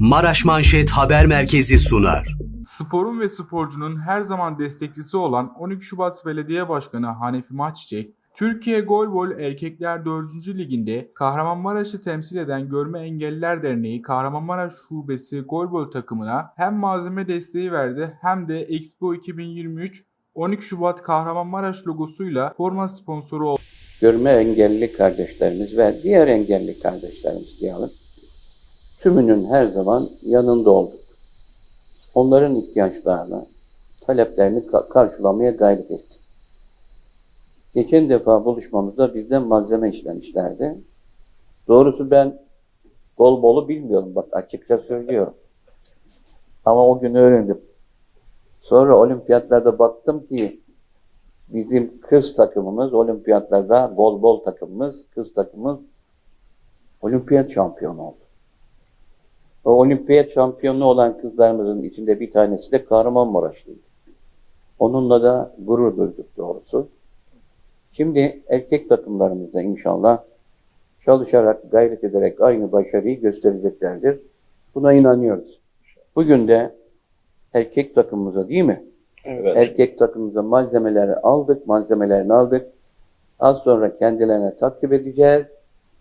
Maraş Manşet Haber Merkezi sunar. Sporun ve sporcunun her zaman destekçisi olan 12 Şubat Belediye Başkanı Hanefi Maççiçek, Türkiye Golbol Erkekler 4. Liginde Kahramanmaraş'ı temsil eden Görme Engelliler Derneği Kahramanmaraş Şubesi Golbol takımına hem malzeme desteği verdi hem de Expo 2023 12 Şubat Kahramanmaraş logosuyla forma sponsoru oldu. görme engelli kardeşlerimiz ve diğer engelli kardeşlerimiz diyelim. Tümünün her zaman yanında olduk. Onların ihtiyaçlarını, taleplerini ka- karşılamaya gayret ettik. Geçen defa buluşmamızda bizden malzeme istemişlerdi. Doğrusu ben bol bolu bilmiyorum bak açıkça söylüyorum. Ama o gün öğrendim. Sonra olimpiyatlarda baktım ki bizim kız takımımız olimpiyatlarda bol bol takımımız, kız takımımız olimpiyat şampiyonu oldu. Olimpiyat şampiyonu olan kızlarımızın içinde bir tanesi de Kahramanmaraşlıydı. Onunla da gurur duyduk doğrusu. Şimdi erkek takımlarımızda inşallah çalışarak, gayret ederek aynı başarıyı göstereceklerdir. Buna inanıyoruz. Bugün de erkek takımımıza değil mi? Erkek takımımıza malzemeleri aldık, malzemelerini aldık. Az sonra kendilerine takdim edeceğiz.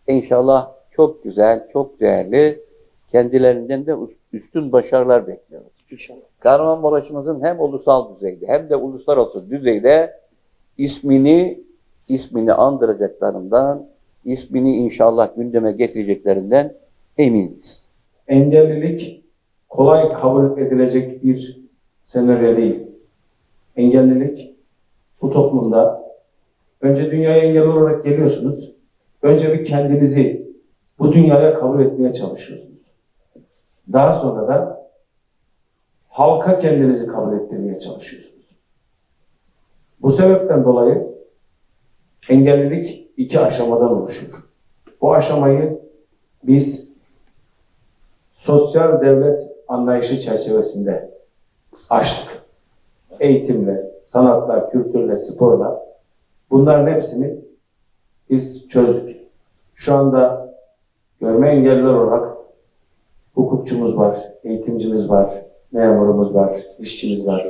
İnşallah çok güzel, çok değerli, kendilerinden de üst- üstün başarılar bekliyoruz. İnşallah. Kahramanmaraş'ımızın hem ulusal düzeyde hem de uluslararası düzeyde ismini ismini andıracaklarından, ismini inşallah gündeme getireceklerinden eminiz. Engellilik kolay kabul edilecek bir senaryo değil. Engellilik bu toplumda önce dünyaya engelli olarak geliyorsunuz. Önce bir kendinizi bu dünyaya kabul etmeye çalışıyorsunuz. Daha sonra da halka kendinizi kabul ettirmeye çalışıyorsunuz. Bu sebepten dolayı engellilik iki aşamadan oluşur. Bu aşamayı biz sosyal devlet anlayışı çerçevesinde açtık. Eğitimle, sanatla, kültürle, sporla bunların hepsini biz çözdük. Şu anda görme engelliler olarak hukukçumuz var, eğitimcimiz var, memurumuz var, işçimiz var.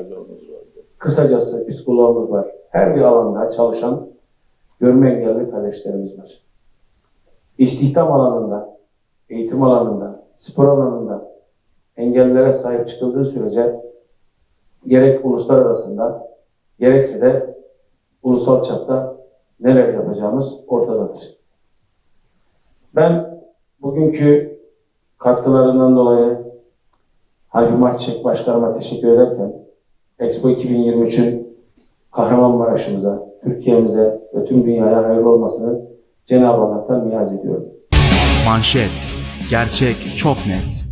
Kısacası psikologumuz var. Her bir alanda çalışan görme engelli kardeşlerimiz var. İstihdam alanında, eğitim alanında, spor alanında engellilere sahip çıkıldığı sürece gerek uluslararasında gerekse de ulusal çapta neler yapacağımız ortadadır. Ben bugünkü katkılarından dolayı Harbi Maççek Başkanıma teşekkür ederken Expo 2023'ün Kahramanmaraş'ımıza, Türkiye'mize ve tüm dünyaya hayırlı olmasını Cenab-ı Allah'tan niyaz ediyorum. Manşet. Gerçek çok net.